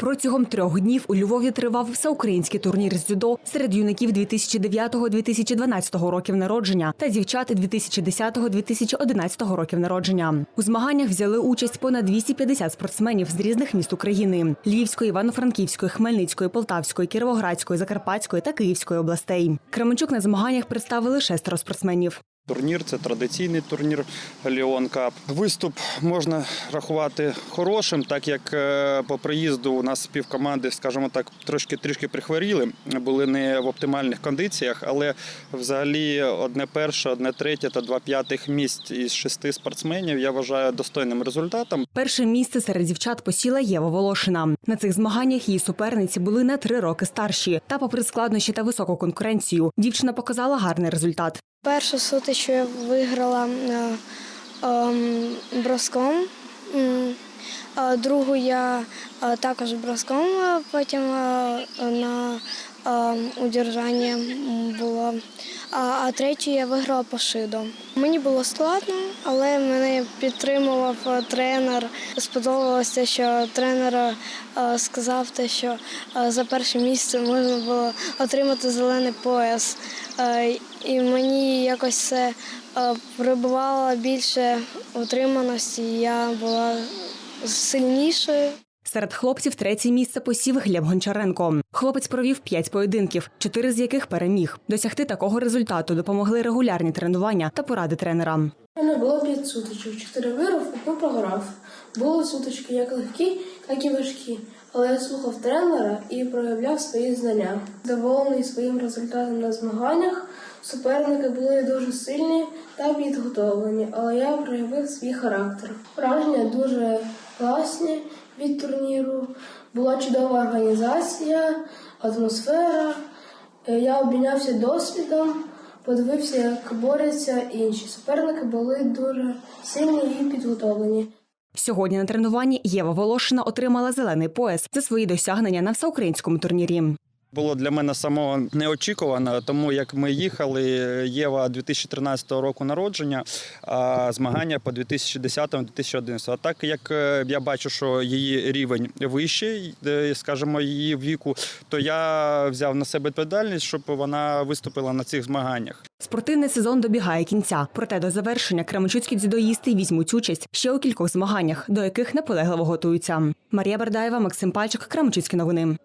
Протягом трьох днів у Львові тривав всеукраїнський турнір з дзюдо серед юнаків 2009-2012 років народження та дівчат 2010-2011 років народження. У змаганнях взяли участь понад 250 спортсменів з різних міст України: Львівської, Івано-Франківської, Хмельницької, Полтавської, Кіровоградської, Закарпатської та Київської областей. Кременчук на змаганнях представили шестеро спортсменів. Турнір це традиційний турнір Ліон Кап. Виступ можна рахувати хорошим, так як е, по приїзду у нас півкоманди, скажімо так, трошки трішки прихворіли, були не в оптимальних кондиціях, але взагалі одне перше, одне третє та два п'ятих місць із шести спортсменів я вважаю достойним результатом. Перше місце серед дівчат посіла Єва Волошина. На цих змаганнях її суперниці були на три роки старші. Та, попри складнощі та високу конкуренцію, дівчина показала гарний результат. Першу сутичку я виграла е, ем, броском, другу я е, також броском, потім е, на удержання було. А, а третю я виграла по шиду. Мені було складно, але мене підтримував е, тренер. Сподобалося, що тренер е, сказав те, що е, за перше місце можна було отримати зелений пояс. І мені якось це прибувало більше утриманості, я була сильнішою. Серед хлопців третє місце посів Глеб Гончаренко. Хлопець провів п'ять поєдинків, чотири з яких переміг. Досягти такого результату допомогли регулярні тренування та поради тренера. У мене було п'ять сутичок, чотири виграв, одну програв. Були сутички як легкі, так і важкі. Але я слухав тренера і проявляв свої знання. Задоволений своїм результатом на змаганнях. Суперники були дуже сильні та підготовлені, але я проявив свій характер. Враження дуже класні від турніру. Була чудова організація, атмосфера. Е, Я обмінявся досвідом, подивився, як борються інші. Суперники були дуже сильні і підготовлені. Сьогодні на тренуванні Єва Волошина отримала зелений пояс за свої досягнення на всеукраїнському турнірі. Було для мене самого неочікувано, тому як ми їхали, Єва 2013 року народження, а змагання по 2010-2011. А так як е, я бачу, що її рівень вищий, е, скажімо, її віку, то я взяв на себе відповідальність, щоб вона виступила на цих змаганнях. Спортивний сезон добігає кінця. Проте до завершення кременчуцькі дзюдоїсти візьмуть участь ще у кількох змаганнях, до яких наполегливо готуються. Марія Бердаєва, Максим Пальчик, Кременчуцькі новини.